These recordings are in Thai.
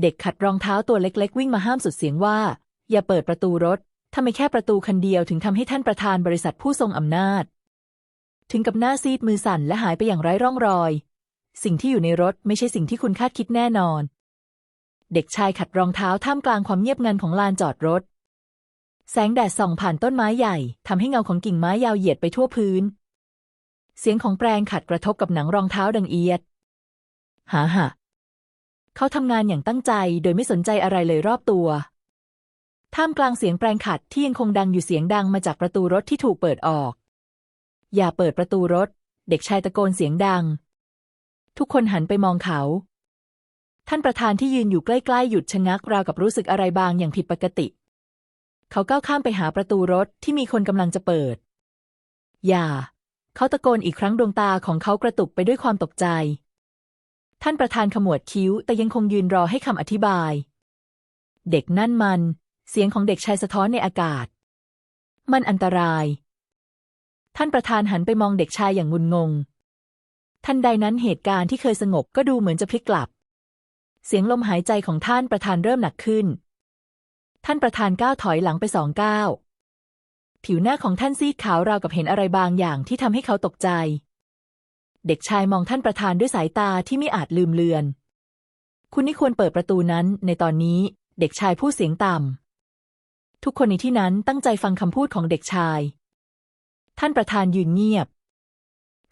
เด็กขัดรองเท้าตัวเล็ก ๆ วิ่งมาห้ามสุดเสียงว่า อย่าเปิดประตูรถทำไมแค่ประตูคันเดียวถึงทำให้ท่านประธานบริษัทผู้ทรงอำนาจ ถึงกับหน้าซีดมือสั่นและหายไปอย่างไร้ร่องรอย สิ่งที่อยู่ในรถไม่ใช่สิ่งที่คุณคาดคิดแน่นอน เด็กชายขัดรองเท้าท่ามกลางความเงียบงันของลานจอดรถ แสงแดดส่องผ่านต้นไม้ใหญ่ทำให้เงาของกิ่งไม้ยาวเหยียดไปทั่วพื้น เสียงของแปรงขัดกระทบกับหนังรองเท้าดังเอียด หาหะ เขาทำงานอย่างตั้งใจโดยไม่สนใจอะไรเลยรอบตัว ท่ามกลางเสียงแปรงขัดที่ยังคงดังอยู่เสียงดังมาจากประตูรถที่ถูกเปิดออก อย่าเปิดประตูรถ เด็กชายตะโกนเสียงดัง ทุกคนหันไปมองเขา ท่านประธานที่ยืนอยู่ใกล้ๆ หยุดชะงักราวกับรู้สึกอะไรบางอย่างผิดปกติ เขาก้าวข้ามไปหาประตูรถที่มีคนกำลังจะเปิด อย่า เขาตะโกนอีกครั้งดวงตาของเขากระตุกไปด้วยความตกใจ ท่านประธานขมวดคิ้ว แต่ยังคงยืนรอให้คำอธิบาย เด็กนั่นมัน เสียงของเด็กชายสะท้อนในอากาศ มันอันตราย ท่านประธานหันไปมองเด็กชายอย่างงุนงง ทันใดนั้นเหตุการณ์ที่เคยสงบก็ดูเหมือนจะพลิกกลับ เสียงลมหายใจของท่านประธานเริ่มหนักขึ้น ท่านประธานก้าวถอยหลังไปสองก้าวผิวหน้าของท่านซีดขาวราวกับเห็นอะไรบางอย่างที่ทำให้เขาตกใจ เด็กชายมองท่านประธานด้วยสายตาที่ไม่อาจลืมเลือน คุณนี่ควรเปิดประตูนั้น ในตอนนี้ เด็กชายพูดเสียงต่ำ ทุกคนในที่นั้นตั้งใจฟังคำพูดของเด็กชาย ท่านประธานยืนเงียบ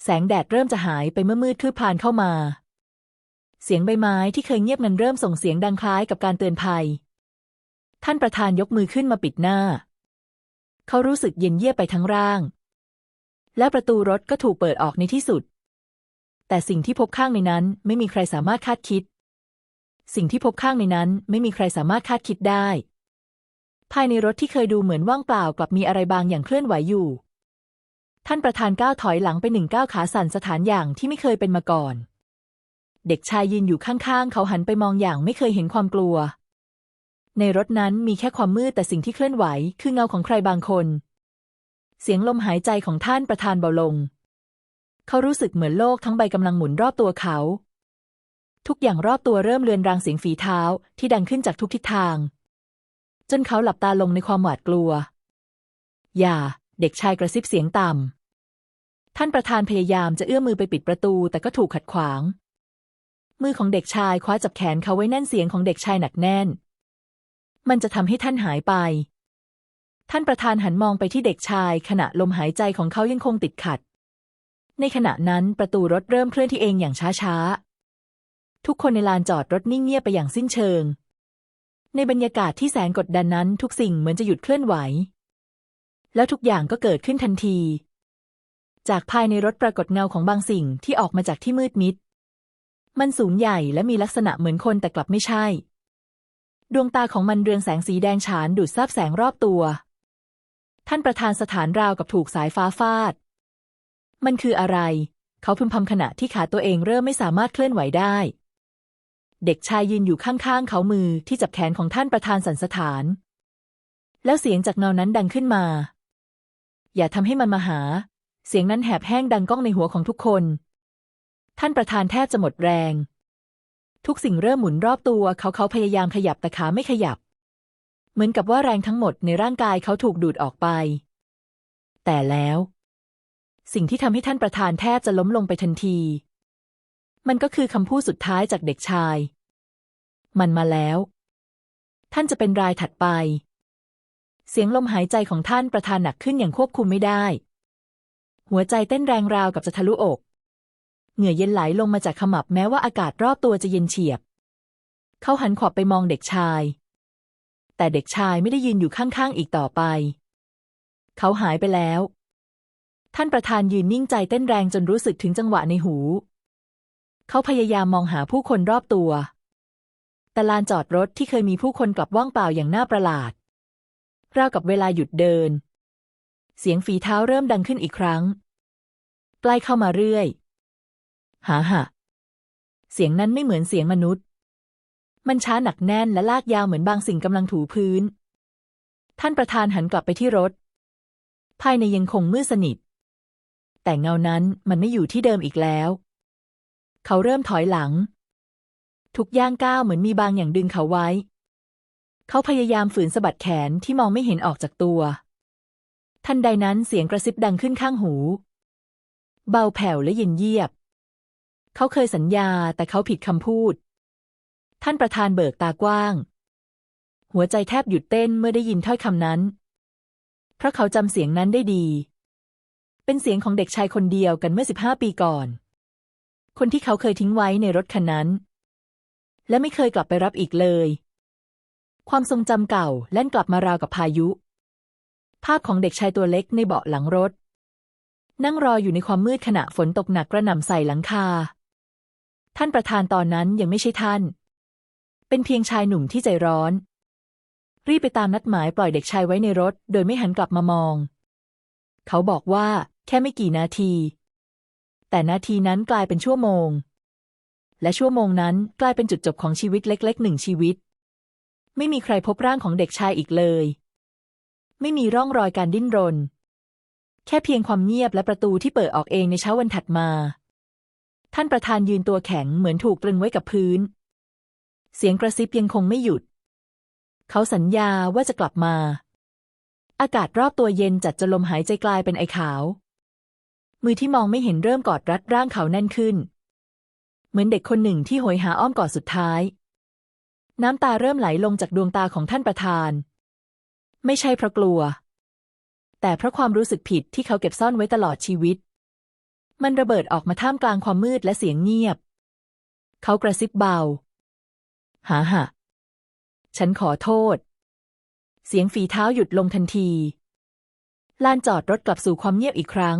แสงแดดเริ่มจะหายไปเมื่อมืดคืบพลานเข้ามา เสียงใบไม้ที่เคยเงียบงันเริ่มส่งเสียงดังคล้ายกับการเตือนภัย ท่านประธานยกมือขึ้นมาปิดหน้า เขารู้สึกเย็นเยียบไปทั้งร่าง และประตูรถก็ถูกเปิดออกในที่สุด แต่สิ่งที่พบข้างในนั้นไม่มีใครสามารถคาดคิด สิ่งที่พบข้างในนั้นไม่มีใครสามารถคาดคิดได้ ภายในรถที่เคยดูเหมือนว่างเปล่ากลับมีอะไรบางอย่างเคลื่อนไหวอยู่ ท่านประธานก้าวถอยหลังไปหนึ่งก้าวขาสั่นสถานอย่างที่ไม่เคยเป็นมาก่อน เด็กชายยืนอยู่ข้างๆ เขาหันไปมองอย่างไม่เคยเห็นความกลัว ในรถนั้นมีแค่ความมืดแต่สิ่งที่เคลื่อนไหว คือเงาของใครบางคน เสียงลมหายใจของท่านประธานเบาลง เขารู้สึกเหมือนโลกทั้งใบกำลังหมุนรอบตัวเขา ทุกอย่างรอบตัวเริ่มเลือนรางเสียงฝีเท้าที่ดังขึ้นจากทุกทิศทาง จนเขาหลับตาลงในความหวาดกลัว อย่า เด็กชายกระซิบเสียงต่ำ ท่านประธานพยายามจะเอื้อมมือไปปิดประตูแต่ก็ถูกขัดขวาง มือของเด็กชายคว้าจับแขนเขาไว้แน่นเสียงของเด็กชายหนักแน่น มันจะทำให้ท่านหายไปท่านประธานหันมองไปที่เด็กชายขณะลมหายใจของเขายังคงติดขัด ในขณะนั้นประตูรถเริ่มเคลื่อนที่เองอย่างช้าๆ ทุกคนในลานจอดรถนิ่งเงียบไปอย่างสิ้นเชิง ในบรรยากาศที่แสนกดดันนั้นทุกสิ่งเหมือนจะหยุดเคลื่อนไหว แล้วทุกอย่างก็เกิดขึ้นทันที จากภายในรถปรากฏเงาของบางสิ่งที่ออกมาจากที่มืดมิด มันสูงใหญ่และมีลักษณะเหมือนคนแต่กลับไม่ใช่ ดวงตาของมันเรืองแสงสีแดงฉานดูดซับแสงรอบตัว ท่านประธานสถานราวกับถูกสายฟ้าฟาด มันคืออะไร เขาพึมพำขณะที่ขาตัวเองเริ่มไม่สามารถเคลื่อนไหวได้ เด็กชายยืนอยู่ข้างๆ เขามือที่จับแขนของท่านประธานสันสถาน แล้วเสียงจากเงานั้นดังขึ้นมา อย่าทำให้มันมาหา เสียงนั้นแหบแห้งดังก้องในหัวของทุกคน ท่านประธานแทบจะหมดแรง ทุกสิ่งเริ่มหมุนรอบตัวเขาเขาพยายามขยับแต่ขาไม่ขยับ เหมือนกับว่าแรงทั้งหมดในร่างกายเขาถูกดูดออกไป แต่แล้ว สิ่งที่ทำให้ท่านประธานแทบจะล้มลงไปทันที มันก็คือคำพูดสุดท้ายจากเด็กชาย มันมาแล้ว ท่านจะเป็นรายถัดไป เสียงลมหายใจของท่านประธานหนักขึ้นอย่างควบคุมไม่ได้ หัวใจเต้นแรงราวกับจะทะลุอก เหงื่อเย็นไหลลงมาจากขมับแม้ว่าอากาศรอบตัวจะเย็นเฉียบ เขาหันขวบไปมองเด็กชาย แต่เด็กชายไม่ได้ยืนอยู่ข้างๆอีกต่อไป เขาหายไปแล้ว ท่านประธานยืนนิ่งใจเต้นแรงจนรู้สึกถึงจังหวะในหู เขาพยายามมองหาผู้คนรอบตัว แต่ลานจอดรถที่เคยมีผู้คนกลับว่างเปล่าอย่างน่าประหลาด ราวกับเวลาหยุดเดิน เสียงฝีเท้าเริ่มดังขึ้นอีกครั้ง ใกล้เข้ามาเรื่อย หาหะเสียงนั้นไม่เหมือนเสียงมนุษย์ มันช้าหนักแน่นและลากยาวเหมือนบางสิ่งกำลังถูพื้น ท่านประธานหันกลับไปที่รถ ภายในยังคงมืดสนิท แต่เงานั้นมันไม่อยู่ที่เดิมอีกแล้ว เขาเริ่มถอยหลัง ทุกย่างก้าวเหมือนมีบางอย่างดึงเขาไว้ เขาพยายามฝืนสะบัดแขนที่มองไม่เห็นออกจากตัว ทันใดนั้นเสียงกระซิบดังขึ้นข้างหู เบาแผ่วและเย็นเยียบ เขาเคยสัญญาแต่เขาผิดคำพูด ท่านประธานเบิกตากว้าง หัวใจแทบหยุดเต้นเมื่อได้ยินถ้อยคำนั้น เพราะเขาจำเสียงนั้นได้ดี เป็นเสียงของเด็กชายคนเดียวกันเมื่อสิบห้าปีก่อน คนที่เขาเคยทิ้งไว้ในรถคันนั้น และไม่เคยกลับไปรับอีกเลย ความทรงจำเก่าแล่นกลับมาราวกับพายุ ภาพของเด็กชายตัวเล็กในเบาะหลังรถ นั่งรออยู่ในความมืดขณะฝนตกหนักกระหน่ำใส่หลังคา ท่านประธานตอนนั้นยังไม่ใช่ท่าน เป็นเพียงชายหนุ่มที่ใจร้อนรีบไปตามนัดหมายปล่อยเด็กชายไว้ในรถ โดยไม่หันกลับมามอง เขาบอกว่า แค่ไม่กี่นาที แต่นาทีนั้นกลายเป็นชั่วโมง และชั่วโมงนั้นกลายเป็นจุดจบของชีวิตเล็กๆหนึ่งชีวิต ไม่มีใครพบร่างของเด็กชายอีกเลย ไม่มีร่องรอยการดิ้นรน แค่เพียงความเงียบและประตูที่เปิดออกเองในเช้าวันถัดมา ท่านประธานยืนตัวแข็งเหมือนถูกตรึงไว้กับพื้น เสียงกระซิบยังคงไม่หยุด เขาสัญญาว่าจะกลับมาอากาศรอบตัวเย็นจัดจนลมหายใจกลายเป็นไอขาว มือที่มองไม่เห็นเริ่มกอดรัดร่างเขาแน่นขึ้น เหมือนเด็กคนหนึ่งที่โหยหาอ้อมกอดสุดท้าย น้ำตาเริ่มไหลลงจากดวงตาของท่านประธาน ไม่ใช่เพราะกลัว แต่เพราะความรู้สึกผิดที่เขาเก็บซ่อนไว้ตลอดชีวิต มันระเบิดออกมาท่ามกลางความมืดและเสียงเงียบ เขากระซิบเบา หาหะฉันขอโทษ เสียงฝีเท้าหยุดลงทันทีลานจอดรถกลับสู่ความเงียบอีกครั้ง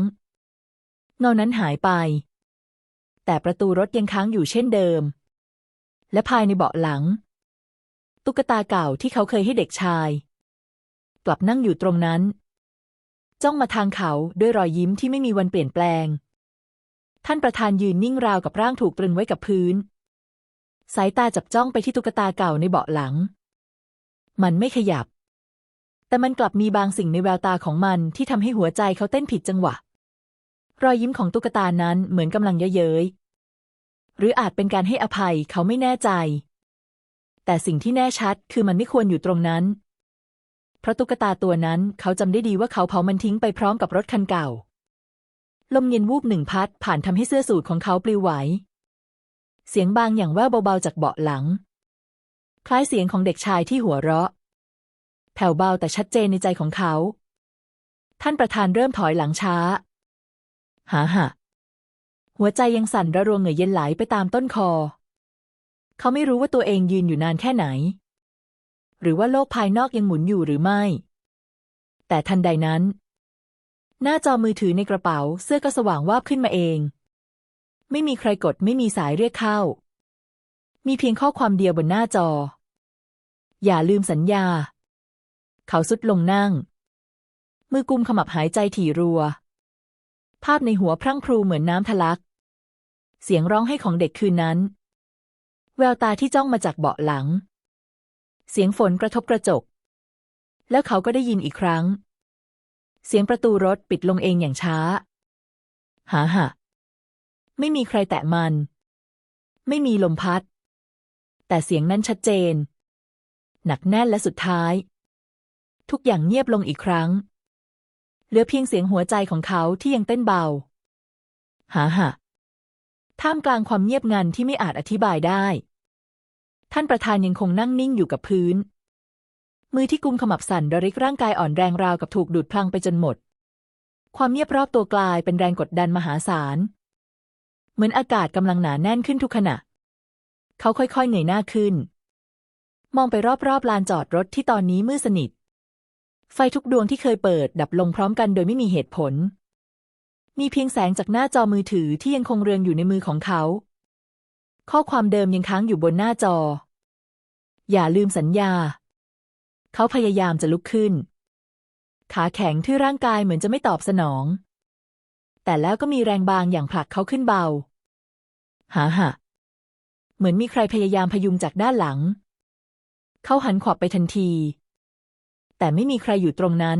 เงานั้นหายไป แต่ประตูรถยังค้างอยู่เช่นเดิม และภายในเบาะหลัง ตุ๊กตาเก่าที่เขาเคยให้เด็กชาย กลับนั่งอยู่ตรงนั้น จ้องมาทางเขาด้วยรอยยิ้มที่ไม่มีวันเปลี่ยนแปลง ท่านประธานยืนนิ่งราวกับร่างถูกตรึงไว้กับพื้น สายตาจับจ้องไปที่ตุ๊กตาเก่าในเบาะหลัง มันไม่ขยับแต่มันกลับมีบางสิ่งในแววตาของมันที่ทำให้หัวใจเขาเต้นผิดจังหวะ รอยยิ้มของตุ๊กตานั้นเหมือนกำลังเย้ยเย้ยหรืออาจเป็นการให้อภัยเขาไม่แน่ใจ แต่สิ่งที่แน่ชัดคือมันไม่ควรอยู่ตรงนั้น เพราะตุ๊กตาตัวนั้นเขาจำได้ดีว่าเขาเผามันทิ้งไปพร้อมกับรถคันเก่า ลมเย็นวูบหนึ่งพัดผ่านทำให้เสื้อสูทของเขาปลิวไหว เสียงบางอย่างแว่วเบาๆจากเบาะหลัง คล้ายเสียงของเด็กชายที่หัวเราะ แผ่วเบาแต่ชัดเจนในใจของเขา ท่านประธานเริ่มถอยหลังช้า หาหะหัวใจยังสั่นระรวงเหงื่อเย็นไหลไปตามต้นคอ เขาไม่รู้ว่าตัวเองยืนอยู่นานแค่ไหน หรือว่าโลกภายนอกยังหมุนอยู่หรือไม่ แต่ทันใดนั้น หน้าจอมือถือในกระเป๋าเสื้อก็สว่างวาบขึ้นมาเอง ไม่มีใครกดไม่มีสายเรียกเข้า มีเพียงข้อความเดียวบนหน้าจอ อย่าลืมสัญญา เขาสุดลงนั่ง มือกุมขมับหายใจถี่รัว ภาพในหัวพรั่งพรูเหมือนน้ำทะลัก เสียงร้องไห้ของเด็กคืนนั้น แววตาที่จ้องมาจากเบาะหลัง เสียงฝนกระทบกระจก แล้วเขาก็ได้ยินอีกครั้ง เสียงประตูรถปิดลงเองอย่างช้า หาหะไม่มีใครแตะมัน ไม่มีลมพัด แต่เสียงนั้นชัดเจน หนักแน่นและสุดท้าย ทุกอย่างเงียบลงอีกครั้ง เหลือเพียงเสียงหัวใจของเขาที่ยังเต้นเบาหาหะท่ามกลางความเงียบงันที่ไม่อาจอธิบายได้ ท่านประธานยังคงนั่งนิ่งอยู่กับพื้น มือที่กุมขมับสั่นระริกร่างกายอ่อนแรงราวกับถูกดูดพลังไปจนหมด ความเงียบรอบตัวกลายเป็นแรงกดดันมหาศาล เหมือนอากาศกำลังหนาแน่นขึ้นทุกขณะ เขาค่อยๆเงยหน้าขึ้น มองไปรอบๆลานจอดรถที่ตอนนี้มืดสนิท ไฟทุกดวงที่เคยเปิดดับลงพร้อมกันโดยไม่มีเหตุผล มีเพียงแสงจากหน้าจอมือถือที่ยังคงเรืองอยู่ในมือของเขา ข้อความเดิมยังค้างอยู่บนหน้าจอ อย่าลืมสัญญา เขาพยายามจะลุกขึ้น ขาแข็งที่ร่างกายเหมือนจะไม่ตอบสนอง แต่แล้วก็มีแรงบางอย่างผลักเขาขึ้นเบาหาหะเหมือนมีใครพยายามพยุงจากด้านหลัง เขาหันขวับไปทันที แต่ไม่มีใครอยู่ตรงนั้น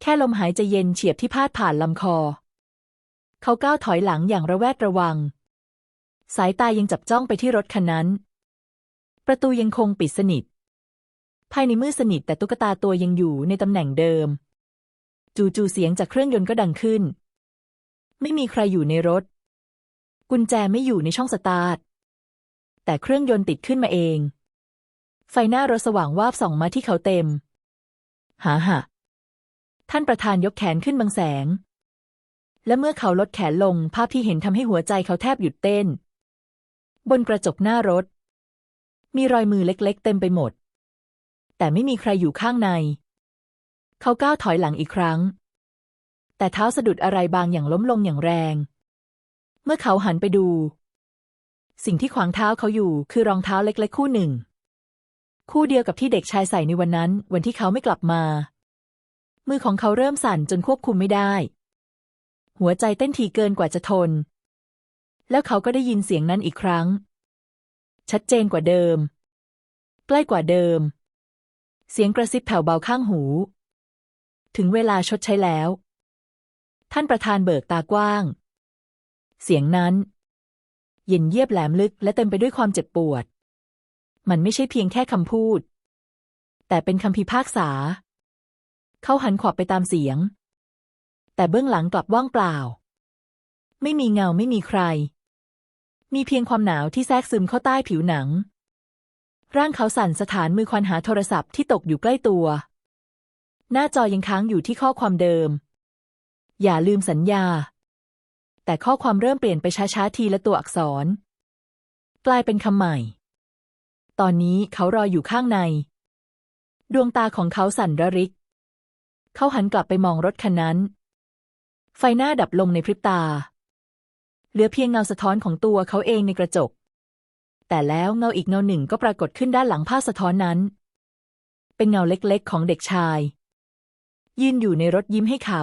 แค่ลมหายใจเย็นเฉียบที่พาดผ่านลำคอ เขาก้าวถอยหลังอย่างระแวดระวัง สายตายังจับจ้องไปที่รถคันนั้น ประตูยังคงปิดสนิท ภายในมืดสนิทแต่ตุ๊กตาตัวยังอยู่ในตำแหน่งเดิม จู่ๆเสียงจากเครื่องยนต์ก็ดังขึ้น ไม่มีใครอยู่ในรถ กุญแจไม่อยู่ในช่องสตาร์ทแต่เครื่องยนต์ติดขึ้นมาเองไฟหน้ารถสว่างวาบส่องมาที่เขาเต็ม หาหะท่านประธานยกแขนขึ้นบางแสง และเมื่อเขาลดแขนลงภาพที่เห็นทำให้หัวใจเขาแทบหยุดเต้น บนกระจกหน้ารถ มีรอยมือเล็ก ๆ เต็มไปหมด แต่ไม่มีใครอยู่ข้างใน เขาก้าวถอยหลังอีกครั้ง แต่เท้าสะดุดอะไรบางอย่างล้มลงอย่างแรง เมื่อเขาหันไปดู สิ่งที่ขวางเท้าเขาอยู่คือรองเท้าเล็ก ๆ คู่หนึ่ง คู่เดียวกับที่เด็กชายใส่ในวันนั้น วันที่เขาไม่กลับมา มือของเขาเริ่มสั่นจนควบคุมไม่ได้ หัวใจเต้นถี่เกินกว่าจะทน แล้วเขาก็ได้ยินเสียงนั้นอีกครั้ง ชัดเจนกว่าเดิม ใกล้กว่าเดิม เสียงกระซิบแผ่วเบาข้างหู ถึงเวลาชดใช้แล้ว ท่านประธานเบิกตากว้าง เสียงนั้น เย็นเยียบแหลมลึกและเต็มไปด้วยความเจ็บปวด มันไม่ใช่เพียงแค่คำพูด แต่เป็นคำพิพากษา เขาหันขวับไปตามเสียง แต่เบื้องหลังกลับว่างเปล่า ไม่มีเงาไม่มีใคร มีเพียงความหนาวที่แทรกซึมเข้าใต้ผิวหนัง ร่างเขาสั่นสถานมือควันหาโทรศัพท์ที่ตกอยู่ใกล้ตัว หน้าจอยังค้างอยู่ที่ข้อความเดิม อย่าลืมสัญญา แต่ข้อความเริ่มเปลี่ยนไปช้าๆทีละตัวอักษร กลายเป็นคำใหม่ ตอนนี้เขารออยู่ข้างใน ดวงตาของเขาสั่นระริก เขาหันกลับไปมองรถคันนั้น ไฟหน้าดับลงในพริบตา เหลือเพียงเงาสะท้อนของตัวเขาเองในกระจก แต่แล้วเงาอีกเงาหนึ่งก็ปรากฏขึ้นด้านหลังผ้าสะท้อนนั้น เป็นเงาเล็กๆ ของเด็กชาย ยืนอยู่ในรถยิ้มให้เขา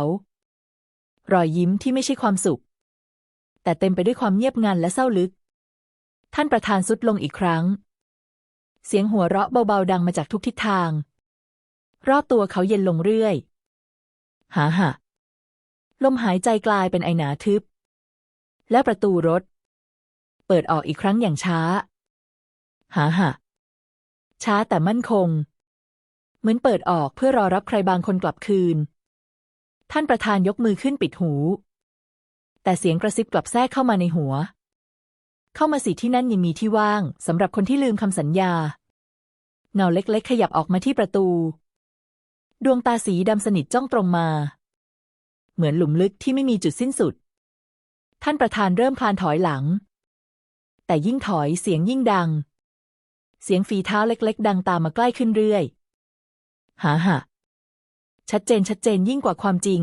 รอยยิ้มที่ไม่ใช่ความสุข แต่เต็มไปด้วยความเงียบงันและเศร้าลึก ท่านประธานสุดลงอีกครั้ง เสียงหัวเราะเบาๆดังมาจากทุกทิศทาง รอบตัวเขาเย็นลงเรื่อย หาหะลมหายใจกลายเป็นไอหนาทึบ และประตูรถ เปิดออกอีกครั้งอย่างช้า หาหะช้าแต่มั่นคง เหมือนเปิดออกเพื่อรอรับใครบางคนกลับคืน ท่านประธานยกมือขึ้นปิดหู แต่เสียงกระซิบกลับแทรกเข้ามาในหัว เข้ามาสิที่นั่นยังมีที่ว่างสำหรับคนที่ลืมคำสัญญา เงาเล็กๆ ขยับออกมาที่ประตู ดวงตาสีดำสนิทจ้องตรงมา เหมือนหลุมลึกที่ไม่มีจุดสิ้นสุด ท่านประธานเริ่มคลานถอยหลัง แต่ยิ่งถอยเสียงยิ่งดัง เสียงฝีเท้าเล็ก ๆ ดังตามมาใกล้ขึ้นเรื่อยหาหะชัดเจนชัดเจนยิ่งกว่าความจริง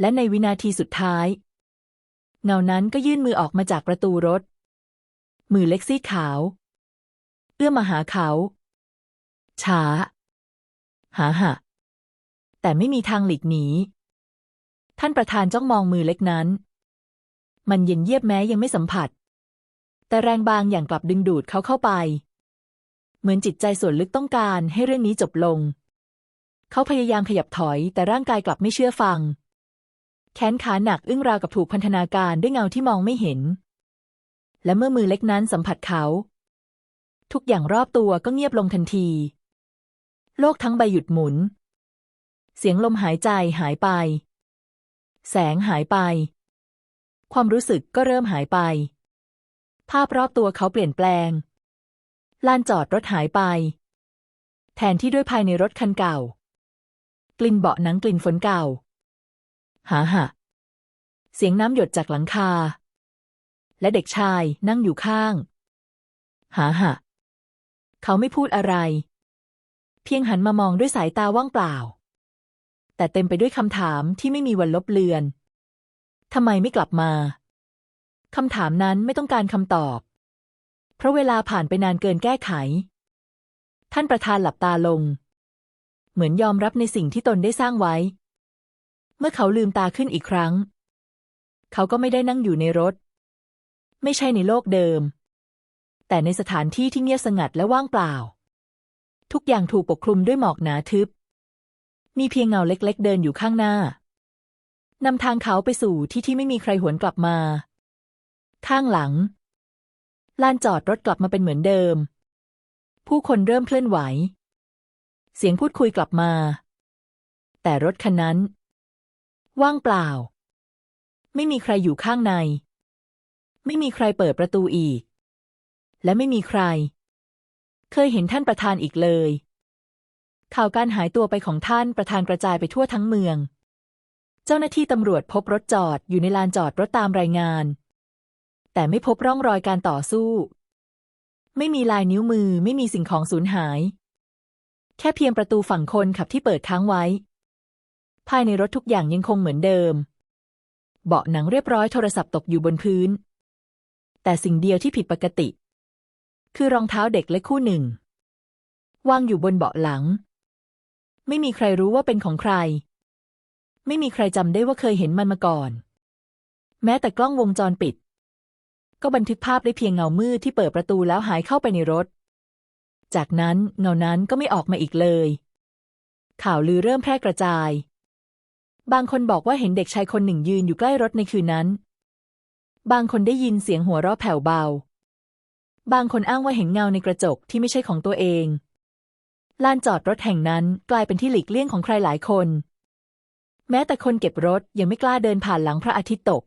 และในวินาทีสุดท้าย เงานั้นก็ยื่นมือออกมาจากประตูรถ มือเล็กซีดขาว เอื้อมมาหาเขา ช้า หาหะ แต่ไม่มีทางหลีกหนี ท่านประธานจ้องมองมือเล็กนั้น มันเย็นเยียบแม้ยังไม่สัมผัส แต่แรงบางอย่างกลับดึงดูดเขาเข้าไป เหมือนจิตใจส่วนลึกต้องการให้เรื่องนี้จบลง เขาพยายามขยับถอยแต่ร่างกายกลับไม่เชื่อฟัง แขนขาหนักอึ้งราวกับถูกพันธนาการด้วยเงาที่มองไม่เห็น และเมื่อมือเล็กนั้นสัมผัสเขา ทุกอย่างรอบตัวก็เงียบลงทันที โลกทั้งใบหยุดหมุน เสียงลมหายใจหายไป แสงหายไป ความรู้สึกก็เริ่มหายไป ภาพรอบตัวเขาเปลี่ยนแปลง ลานจอดรถหายไป แทนที่ด้วยภายในรถคันเก่า กลิ่นเบาะหนังกลิ่นฝนเก่า หาหะเสียงน้ำหยดจากหลังคา และเด็กชายนั่งอยู่ข้าง หาหะเขาไม่พูดอะไร เพียงหันมามองด้วยสายตาว่างเปล่า แต่เต็มไปด้วยคำถามที่ไม่มีวันลบเลือนทำไมไม่กลับมาคำถามนั้นไม่ต้องการคำตอบ เพราะเวลาผ่านไปนานเกินแก้ไข ท่านประธานหลับตาลง เหมือนยอมรับในสิ่งที่ตนได้สร้างไว้ เมื่อเขาลืมตาขึ้นอีกครั้ง เขาก็ไม่ได้นั่งอยู่ในรถ ไม่ใช่ในโลกเดิม แต่ในสถานที่ที่เงียบสงัดและว่างเปล่า ทุกอย่างถูกปกคลุมด้วยหมอกหนาทึบ มีเพียงเงาเล็ก ๆ เดินอยู่ข้างหน้านำทางเขาไปสู่ที่ที่ไม่มีใครหวนกลับมา ข้างหลัง ลานจอดรถกลับมาเป็นเหมือนเดิม ผู้คนเริ่มเคลื่อนไหว เสียงพูดคุยกลับมา แต่รถคันนั้น ว่างเปล่า ไม่มีใครอยู่ข้างใน ไม่มีใครเปิดประตูอีก และไม่มีใคร เคยเห็นท่านประธานอีกเลย ข่าวการหายตัวไปของท่านประธานกระจายไปทั่วทั้งเมือง เจ้าหน้าที่ตำรวจพบรถจอดอยู่ในลานจอดรถตามรายงาน แต่ไม่พบร่องรอยการต่อสู้ ไม่มีลายนิ้วมือไม่มีสิ่งของสูญหาย แค่เพียงประตูฝั่งคนขับที่เปิดค้างไว้ ภายในรถทุกอย่างยังคงเหมือนเดิม เบาะหนังเรียบร้อยโทรศัพท์ตกอยู่บนพื้น แต่สิ่งเดียวที่ผิดปกติ คือรองเท้าเด็กเล็กคู่หนึ่ง วางอยู่บนเบาะหลัง ไม่มีใครรู้ว่าเป็นของใคร ไม่มีใครจำได้ว่าเคยเห็นมันมาก่อน แม้แต่กล้องวงจรปิด ก็บันทึกภาพได้เพียงเงามืดที่เปิดประตูแล้วหายเข้าไปในรถ จากนั้นเงานั้นก็ไม่ออกมาอีกเลย ข่าวลือเริ่มแพร่กระจาย บางคนบอกว่าเห็นเด็กชายคนหนึ่งยืนอยู่ใกล้รถในคืนนั้น บางคนได้ยินเสียงหัวเราะแผ่วเบา บางคนอ้างว่าเห็นเงาในกระจกที่ไม่ใช่ของตัวเอง ลานจอดรถแห่งนั้นกลายเป็นที่หลีกเลี่ยงของใครหลายคน แม้แต่คนเก็บรถยังไม่กล้าเดินผ่านหลังพระอาทิตย์ตก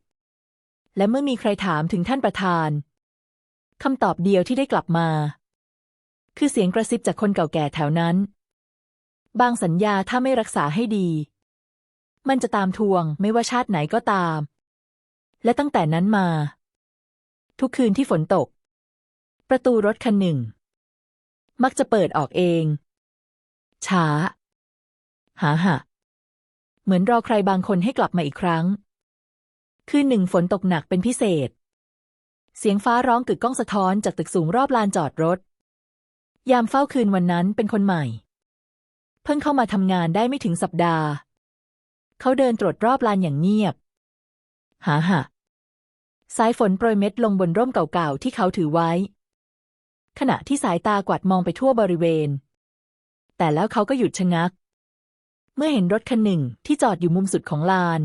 และเมื่อมีใครถามถึงท่านประธานคำตอบเดียวที่ได้กลับมา คือเสียงกระซิบจากคนเก่าแก่แถวนั้น บางสัญญาถ้าไม่รักษาให้ดี มันจะตามทวงไม่ว่าชาติไหนก็ตาม และตั้งแต่นั้นมา ทุกคืนที่ฝนตก ประตูรถคันหนึ่ง มักจะเปิดออกเอง ช้า หาหะเหมือนรอใครบางคนให้กลับมาอีกครั้ง คืนหนึ่งฝนตกหนักเป็นพิเศษ เสียงฟ้าร้องกึกก้องสะท้อนจากตึกสูงรอบลานจอดรถ ยามเฝ้าคืนวันนั้นเป็นคนใหม่ เพิ่งเข้ามาทำงานได้ไม่ถึงสัปดาห์ เขาเดินตรวจรอบลานอย่างเงียบ หาหะสายฝนโปรยเม็ดลงบนร่มเก่าๆที่เขาถือไว้ ขณะที่สายตากวาดมองไปทั่วบริเวณ แต่แล้วเขาก็หยุดชะงัก เมื่อเห็นรถคันหนึ่งที่จอดอยู่มุมสุดของลาน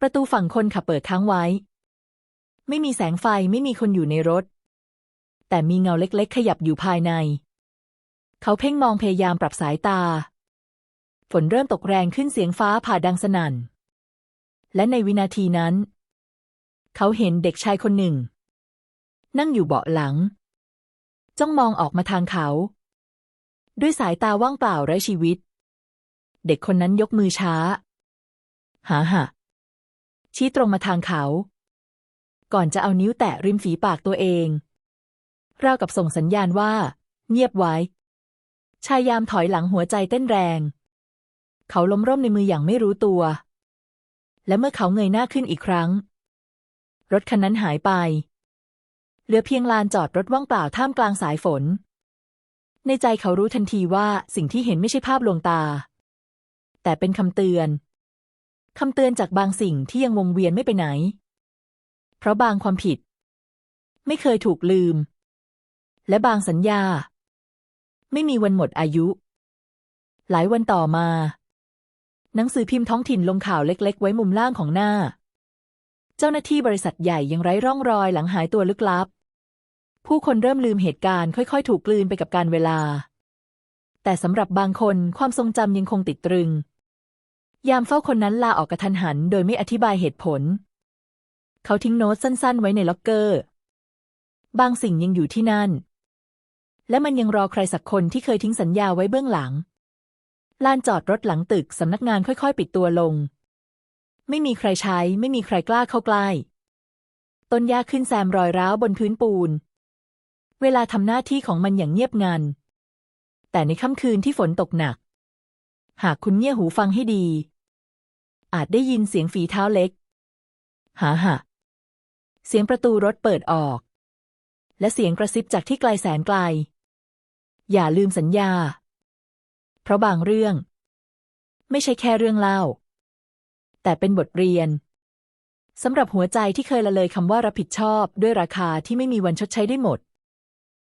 ประตูฝั่งคนขับเปิดค้างไว้ ไม่มีแสงไฟไม่มีคนอยู่ในรถ แต่มีเงาเล็กๆ ขยับอยู่ภายใน เขาเพ่งมองพยายามปรับสายตา ฝนเริ่มตกแรงขึ้นเสียงฟ้าผ่าดังสนั่น และในวินาทีนั้น เขาเห็นเด็กชายคนหนึ่ง นั่งอยู่เบาะหลัง จ้องมองออกมาทางเขา ด้วยสายตาว่างเปล่าไร้ชีวิต เด็กคนนั้นยกมือช้า หาหะชี้ตรงมาทางเขา ก่อนจะเอานิ้วแตะริมฝีปากตัวเองราวกับส่งสัญญาณว่า เงียบไว้ ชายยามถอยหลังหัวใจเต้นแรง เขาล้มร่มในมืออย่างไม่รู้ตัว และเมื่อเขาเงยหน้าขึ้นอีกครั้ง รถคันนั้นหายไป เหลือเพียงลานจอดรถว่างเปล่าท่ามกลางสายฝน ในใจเขารู้ทันทีว่าสิ่งที่เห็นไม่ใช่ภาพลวงตา แต่เป็นคำเตือนคำเตือนจากบางสิ่งที่ยังวงเวียนไม่ไปไหน เพราะบางความผิด ไม่เคยถูกลืม และบางสัญญา ไม่มีวันหมดอายุ หลายวันต่อมา หนังสือพิมพ์ท้องถิ่นลงข่าวเล็ก ๆ ไว้มุมล่างของหน้า เจ้าหน้าที่บริษัทใหญ่ยังไร้ร่องรอยหลังหายตัวลึกลับ ผู้คนเริ่มลืมเหตุการณ์ค่อย ๆ ถูกกลืนไปกับการเวลา แต่สำหรับบางคนความทรงจำยังคงติดตรึง ยามเฝ้าคนนั้นลาออกกระทันหัน โดยไม่อธิบายเหตุผล เขาทิ้งโน้ตสั้น ๆ ไว้ในล็อกเกอร์ บางสิ่งยังอยู่ที่นั่น และมันยังรอใครสักคนที่เคยทิ้งสัญญาไว้เบื้องหลัง ลานจอดรถหลังตึกสำนักงานค่อยๆ ปิดตัวลง ไม่มีใครใช้ ไม่มีใครกล้าเข้าใกล้ ต้นหญ้าขึ้นแซมรอยร้าวบนพื้นปูน เวลาทำหน้าที่ของมันอย่างเงียบงัน แต่ในค่ำคืนที่ฝนตกหนัก หากคุณเงี่ยหูฟังให้ดี อาจได้ยินเสียงฝีเท้าเล็ก หาหะเสียงประตูรถเปิดออก และเสียงกระซิบจากที่ไกลแสนไกล อย่าลืมสัญญา เพราะบางเรื่อง ไม่ใช่แค่เรื่องเล่า แต่เป็นบทเรียนสำหรับหัวใจที่เคยละเลยคำว่ารับผิดชอบด้วยราคาที่ไม่มีวันชดใช้ได้หมด